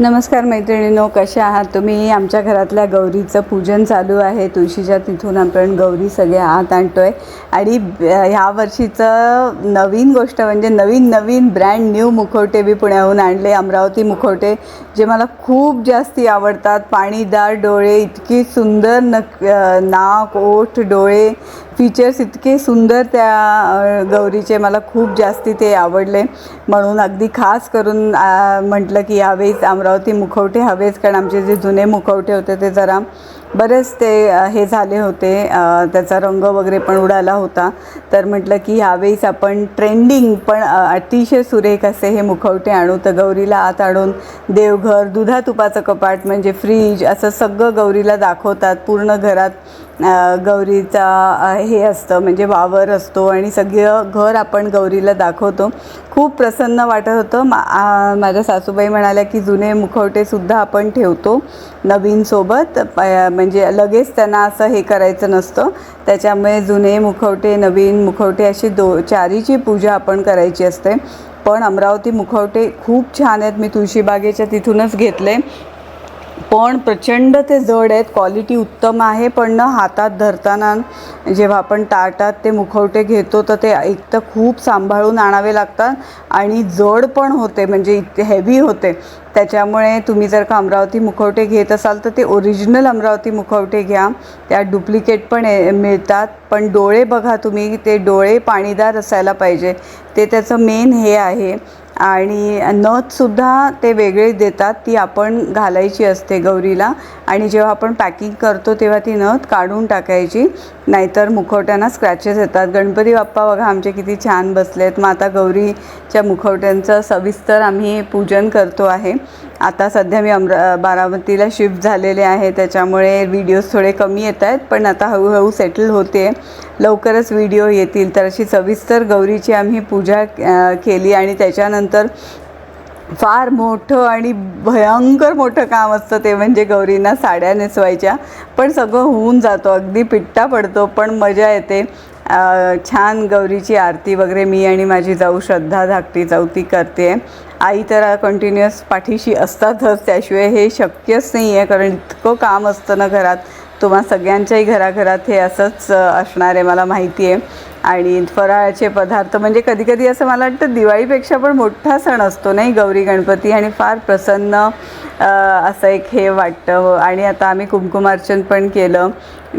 नमस्कार मैत्रिणींनो कशा आहात तुम्ही? आमच्या घरातल्या गौरीचं पूजन चालू आहे. तुळशीच्या तिथून आपण गौरी सगळ्या आत आणतो आहे आणि ह्या वर्षीचं नवीन गोष्ट म्हणजे नवीन नवीन ब्रँड न्यू मुखवटे मी पुण्याहून आणले. अमरावती मुखवटे जे मला खूप जास्ती आवडतात. पाणीदार डोळे इतकी सुंदर नक नाक ओठ डोळे फीचर्स इतके सुंदर त्या गौरीचे. मला खूप जास्ती ते आवडले. म्हणून अगदी खास करून म्हटलं की यावेळीच अमरावती मुखवटे हवेच. कारण आमचे जे जुने मुखवटे होते ते जरा बरेच ते हे झाले होते. त्याचा रंग वगैरे पण उडाला होता. तर म्हटलं की ह्यावेळीस आपण ट्रेंडिंग पण अतिशय सुरेख असे हे मुखवटे आणू. तर गौरीला आत आणून देवघर दुधा तुपाचं कपाट म्हणजे फ्रीज असं सगळं गौरीला दाखवतात. पूर्ण घरात गौरीचा हे असतं. म्हणजे वावर असतो आणि सगळं घर आपण गौरीला दाखवतो. खूप प्रसन्न वाटत होतं. मा माझ्या सासूबाई म्हणाल्या की जुने मुखवटेसुद्धा आपण ठेवतो नवीनसोबत प म्हणजे लगेच त्यांना असं हे करायचं नसतं. त्याच्यामुळे जुने मुखवटे नवीन मुखवटे अशी दो चारीची पूजा आपण करायची असते. पण अमरावती मुखवटे खूप छान आहेत. मी तुळशीबागेच्या तिथूनच घेतले. पण प्रचंड ते जड आहेत. क्वालिटी उत्तम आहे पण ना हातात धरताना जेव्हा आपण ताटात ते मुखवटे घेतो तर ते एक तर खूप सांभाळून आणावे लागतात आणि जड पण होते म्हणजे इतके हेवी होते. त्याच्यामुळे तुम्ही जर का अमरावती मुखवटे घेत असाल तर ते ओरिजिनल अमरावती मुखवटे घ्या. त्यात डुप्लिकेट पण ए- मिळतात पण डोळे बघा तुम्ही ते डोळे पाणीदार असायला पाहिजे. ते त्याचं मेन हे आहे. आणि नथसुद्धा ते वेगळे देतात ती आपण घालायची असते गौरीला. आणि जेव्हा आपण पॅकिंग करतो तेव्हा ती नथ काढून टाकायची. नाहीतर मुखवट्यांना स्क्रॅचेस येतात. गणपती बाप्पा बघा आमचे किती छान बसले आहेत माता गौरीच्या मुखवट्यांचं सविस्तर आम्ही पूजन करतो आहे. आता सध्या मी अमरा बारामतीला शिफ्ट झालेले आहे. त्याच्यामुळे व्हिडिओज थोडे कमी येत आहेत. पण आता हळूहळू सेटल होते लवकरच व्हिडिओ येतील. तर अशी सविस्तर गौरीची आम्ही पूजा केली आणि त्याच्यानंतर फार मोठं आणि भयंकर मोठं काम असतं ते म्हणजे गौरींना साड्या नेसवायच्या. पण सगळं होऊन जातो. अगदी पिट्टा पडतो पण मजा येते. छान गौरीची आरती वगैरे मी आणि माझी जाऊ श्रद्धा धाकटी जाऊ ती करते. आई तर कंटिन्युअस पाठीशी असतातच त्याशिवाय हे शक्यच नाही आहे कारण इतकं काम असतं ना घरात. तुम्हा सगळ्यांच्याही घराघरात हे असंच असणार आहे मला माहिती आहे. आणि फराळाचे पदार्थ म्हणजे कधीकधी असं मला वाटतं दिवाळीपेक्षा पण मोठा सण असतो नाही गौरी गणपती आणि फार प्रसन्न असं एक हे वाटतं. आणि आता आम्ही कुमकुमार्चन पण केलं.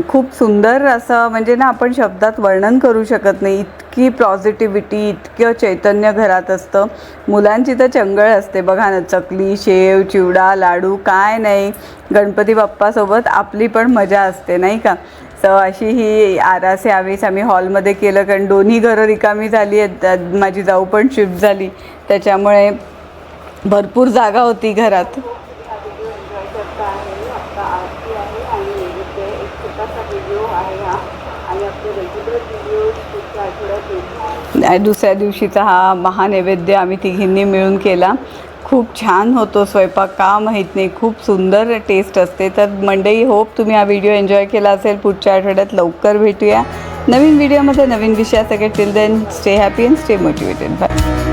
खूप सुंदर असं म्हणजे ना आपण शब्दात वर्णन करू शकत नाही. इतकी पॉझिटिव्हिटी इतकं चैतन्य घरात असतं. मुलांची तर चंगळ असते बघा ना चकली शेव चिवडा लाडू काय नाही. गणपती बाप्पासोबत आपली पण मजा असते नाही का? तर अशी ही आरास यावेळेस आम्ही हॉलमध्ये केलं. कारण दोन्ही घरं रिकामी झाली आहेत. त्यात माझी जाऊ पण शिफ्ट झाली. त्याच्यामुळे भरपूर जागा होती घरात. आणि दुसऱ्या दिवशीचा हा महानैवेद्य आम्ही तिघींनी मिळून केला. खूप छान होतो स्वयंपाक का माहीत नाही. खूप सुंदर टेस्ट असते. तर मंडई होप तुम्ही हा व्हिडिओ एन्जॉय केला असेल. पुढच्या आठवड्यात लवकर भेटूया. नवीन व्हिडिओमध्ये नवीन विषयासाठी till then stay happy and stay motivated bye